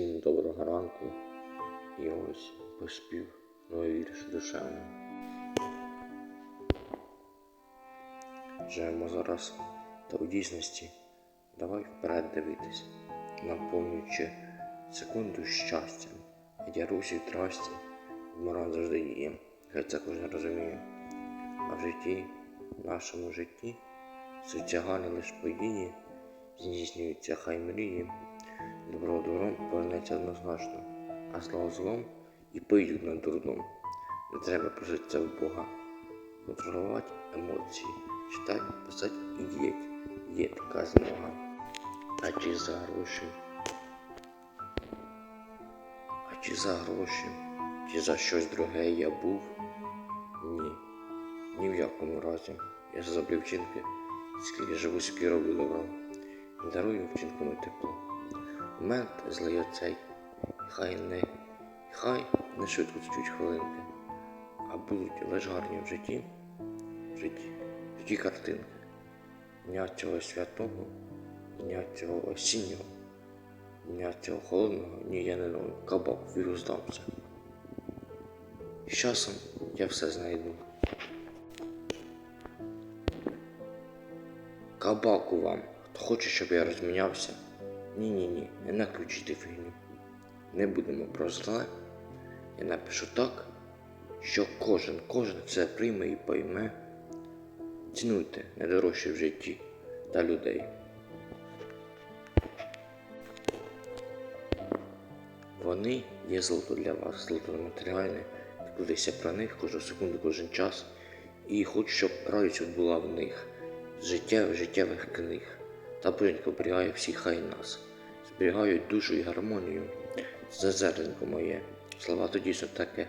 Всім доброго ранку. І ось поспів новий вірш душевний. Живемо зараз та у дійсності. Давай вперед дивитись, наповнюючи секунду щастям. Я русі трасті, мораль завжди є, хай це кожен розуміє. А в житті, в нашому житті, суть загальна лиш події, здійснюються хай мрії. Добро добром повернеться однозначно, а зло злом і поїдуть над дурдом. Не треба проситися в Бога, контролювати емоції, читати, писати і діяти. Є така змога. А чи за гроші? А чи за гроші? Чи за щось друге я був? Ні. Ні в якому разі. Я зроблю вчинки, скільки живу, скільки роблю добро. Дарую вчинками тепло. Момент злий оцей, хай не, хай не швидко чуть хвилинки, а будуть лиш гарні в житті, в житті, в житті картинки. Дня цього святого, дня цього осіннього, дня цього холодного, ні, я не новий, кабак, віру здамся. З часом я все знайду. Кабаку вам, хто хоче, щоб я розмінявся. Ні-ні-ні, не наключити фігню. Не будемо про зле. Я напишу так, що кожен, кожен це прийме і пойме. Цінуйте найдорожче в житті та людей. Вони є золото для вас, золото матеріальне. Піклуйтеся про них кожну секунду, кожен час. І хочу, щоб радість була в них з життєвих життєвих книг. Та бринько оберігає всіх хай нас, зберігають душу і гармонію. Зерненько моє, слова то дійсно таке.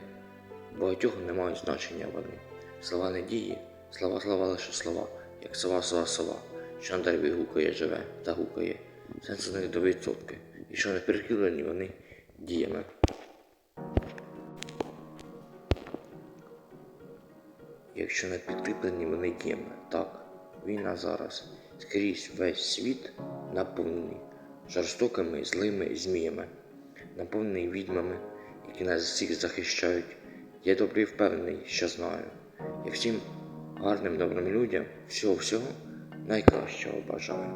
Багатьох не мають значення вони. Слова не дії, слова слова лише слова, як сова сова сова, що на дереві гукає живе та гукає. Сенс них до відсотки, і що не перекілені вони діями. Якщо не підкріплені вони діями, так, війна зараз скрізь весь світ наповнений жорстокими злими зміями, наповнений відьмами, які нас всіх захищають. Я добрий впевнений, що знаю. І всім гарним добрим людям всього всього найкращого бажаю.